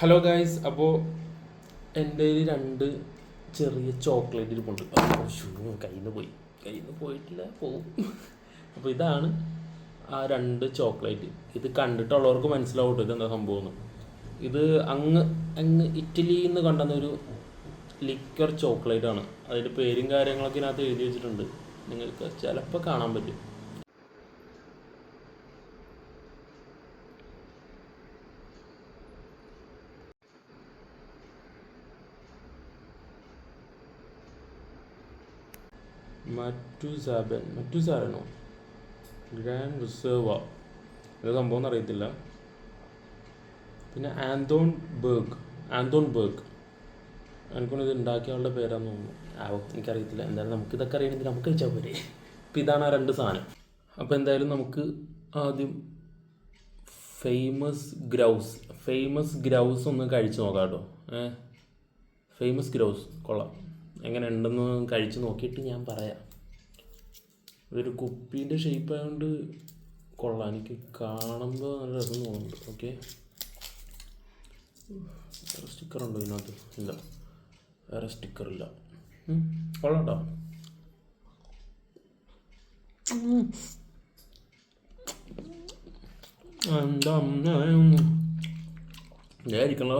Hello guys അപ്പോൾ എന്റെ കയ്യിൽ രണ്ട് ചെറിയ ചോക്ലേറ്റ് ഇരിപ്പുണ്ട്. കയ്യിൽ നിന്ന് പോയി. കയ്യിൽ നിന്ന് പോയിട്ടില്ല പോവും. അപ്പോൾ ഇതാണ് ആ രണ്ട് ചോക്ലേറ്റ് ഇത് കണ്ടിട്ടുള്ളവർക്ക് മനസ്സിലാവട്ടെ ഇതെന്താ സംഭവം ഇത് അങ്ങ് അങ്ങ് ഇറ്റലിയിൽ നിന്ന് കണ്ടെന്നൊരു ലിക്വർ ചോക്ലേറ്റ് ആണ്. അതിന്റെ പേരും കാര്യങ്ങളൊക്കെ ഇതിനകത്ത് എഴുതി വെച്ചിട്ടുണ്ട്. നിങ്ങൾക്ക് ചിലപ്പോൾ കാണാൻ പറ്റും. മറ്റുസാബൻ മറ്റുസാരനോ? Grand reserve? ഇത് സംഭവം അറിയത്തില്ല. പിന്നെ ആന്തോൺ ബേഗ് ആന്തോൺ ബേഗ് എനിക്കൊന്നും ഇത് ഉണ്ടാക്കിയ ആളുടെ പേരാന്ന് തോന്നുന്നു. ആവോ എനിക്കറിയത്തില്ല. എന്തായാലും നമുക്ക് ഇതൊക്കെ അറിയണമെങ്കിൽ നമുക്ക് കഴിച്ചാൽ പോരെ. അപ്പം ഇതാണ് ആ രണ്ട് സാധനം. അപ്പോൾ എന്തായാലും നമുക്ക് ആദ്യം ഫേമസ് ഗ്രൗസ് ഫേമസ് ഗ്രൗസ് ഒന്ന് കഴിച്ച് നോക്കാം കേട്ടോ. ഏ? ഫേമസ് ഗ്രൗസ് കൊള്ളാം. എങ്ങനെ ഉണ്ടെന്ന് കഴിച്ച് നോക്കിയിട്ട് ഞാൻ പറയാം. ഇതൊരു കുപ്പീന്റെ ഷേപ്പ് ആയതുകൊണ്ട് കൊള്ളാം. എനിക്ക് കാണുമ്പോൾ നല്ല രസം തോന്നുന്നുണ്ട്. ഓക്കെ വേറെ സ്റ്റിക്കർ ഉണ്ടോ ഇതിനകത്ത്? ഇല്ല. വേറെ സ്റ്റിക്കർ ഇല്ല. കൊള്ളാം കേട്ടോ എന്താ ഇരിക്കണോ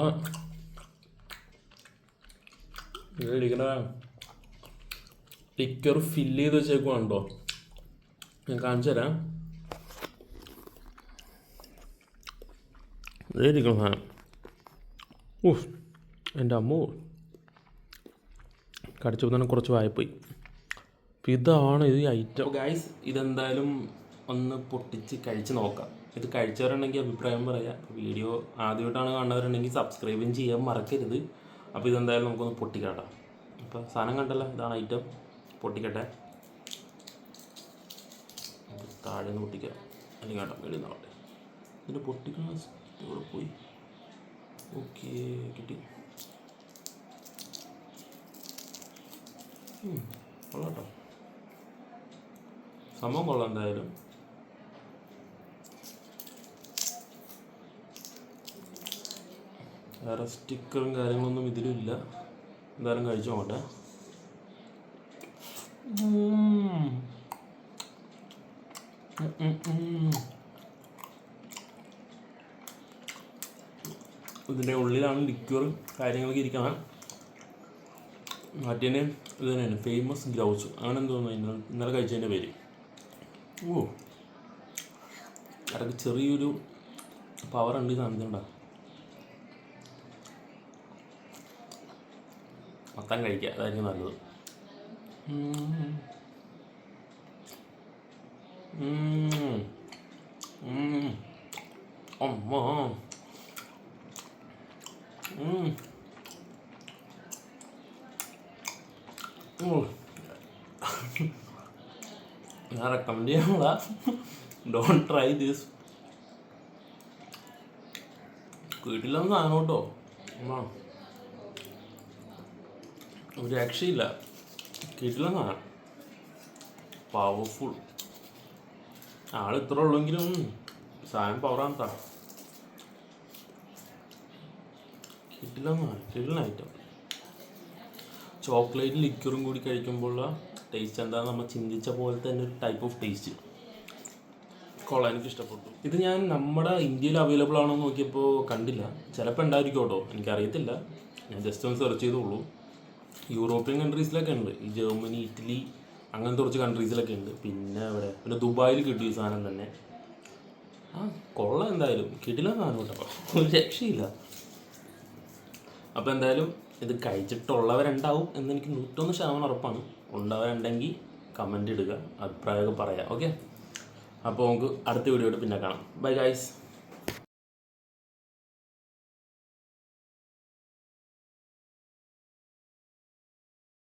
ഇരിക്കണ ടിക്കർ ഫില്ല് ചെയ്ത് വെച്ചേക്കുവാണ്ടോ ഞാൻ കാണിച്ചു തരാം. എന്റെ അമ്മോ. കടിച്ചപ്പോൾ തന്നെ കുറച്ച് വായ്പോയി അപ്പം ഇതാണ് ഇത് ഐറ്റം ഗൈസ് ഇതെന്തായാലും ഒന്ന് പൊട്ടിച്ച് കഴിച്ച് നോക്കാം. ഇത് കഴിച്ചവരുണ്ടെങ്കിൽ അഭിപ്രായം പറയാം. വീഡിയോ ആദ്യമായിട്ടാണ് കാണുന്നവരുണ്ടെങ്കിൽ സബ്സ്ക്രൈബും ചെയ്യാൻ മറക്കരുത്. അപ്പോൾ ഇതെന്തായാലും നമുക്കൊന്ന് പൊട്ടിക്കാട്ടാം. അപ്പോൾ സാധനം കണ്ടല്ലോ ഇതാണ് ഐറ്റം പൊട്ടിക്കട്ടെ. താഴെ നിന്ന് പൊട്ടിക്കാം. അല്ലെങ്കിൽ കേട്ടോ വെളിയിൽ നിന്നാവട്ടെ ഇതിന്റെ പൊട്ടിക്കുന്ന ഇവിടെ പോയി. ഓക്കെ കിട്ടി. കൊള്ളാം കേട്ടോ. സംഭവം കൊള്ളാം എന്തായാലും. വേറെ സ്റ്റിക്കറും കാര്യങ്ങളൊന്നും ഇതിലില്ല. എന്തായാലും കഴിച്ചു നോക്കട്ടെ. ഇതിന്റെ ഉള്ളിലാണ് ലിക്വർ കാര്യങ്ങളൊക്കെ ഇരിക്കണം. മറ്റേന് ഇത് തന്നെയാണ് ഫേമസ് ഗ്രൗസ് അങ്ങനെ എന്തോന്നു ഇന്നലെ ഇന്നലെ കഴിച്ചതിന്റെ പേര്. ഓ. അതൊക്കെ ചെറിയൊരു പവർ ഉണ്ട് ഈ സാധനത്തിനുണ്ടാ മൊത്തം കഴിക്കുക. അതായിരിക്കും നല്ലത്. ഞാൻ റെക്കമെൻഡ് ചെയ്യാനുള്ള ഡോണ്ട് ട്രൈ ദിസ് വീട്ടിലൊന്നും സാധനം കേട്ടോ. രക്ഷയില്ല. കിട്ടില്ലെന്നാണ് പവർഫുൾ ആൾ ഇത്ര ഉള്ളെങ്കിലും സാധനം പവറാണ് താ കിട്ടില്ല കിട്ടില്ല ഐറ്റം ചോക്ലേറ്റ് ലിക്വറും കൂടി കഴിക്കുമ്പോഴുള്ള ടേസ്റ്റ് എന്താണെന്ന് നമ്മൾ ചിന്തിച്ച പോലെ തന്നെ ഒരു ടൈപ്പ് ഓഫ് ടേസ്റ്റ് കൊള്ളാൻ എനിക്ക് ഇഷ്ടപ്പെട്ടു. ഇത് ഞാൻ നമ്മുടെ ഇന്ത്യയിൽ അവൈലബിൾ ആണോ എന്ന് നോക്കിയപ്പോൾ കണ്ടില്ല. ചിലപ്പോൾ ഉണ്ടായിരിക്കും കേട്ടോ എനിക്കറിയത്തില്ല. ഞാൻ ജസ്റ്റ് ഒന്ന് സെർച്ച് ചെയ്തോളൂ യൂറോപ്യൻ കൺട്രീസിലൊക്കെ ഉണ്ട്. ഈ ജർമ്മനി ഇറ്റലി അങ്ങനത്തെ കുറച്ച് കൺട്രീസിലൊക്കെ ഉണ്ട്. പിന്നെ അവിടെ പിന്നെ ദുബായിൽ കിട്ടിയ സാധനം തന്നെ. ആ കൊള്ളാം എന്തായാലും. കിട്ടില്ല സാധനം കേട്ടോ. ഒരു രക്ഷയില്ല. അപ്പോൾ എന്തായാലും ഇത് കഴിച്ചിട്ടുള്ളവരുണ്ടാവും എന്ന് എനിക്ക് നൂറ്റൊന്ന് ശതമാനം ഉറപ്പാണ്. ഉള്ളവരുണ്ടെങ്കിൽ കമന്റ് ഇടുക അഭിപ്രായമൊക്കെ പറയാം. ഓക്കെ അപ്പോൾ നമുക്ക് അടുത്ത വീഡിയോയുടെ പിന്നെ കാണാം. Bye guys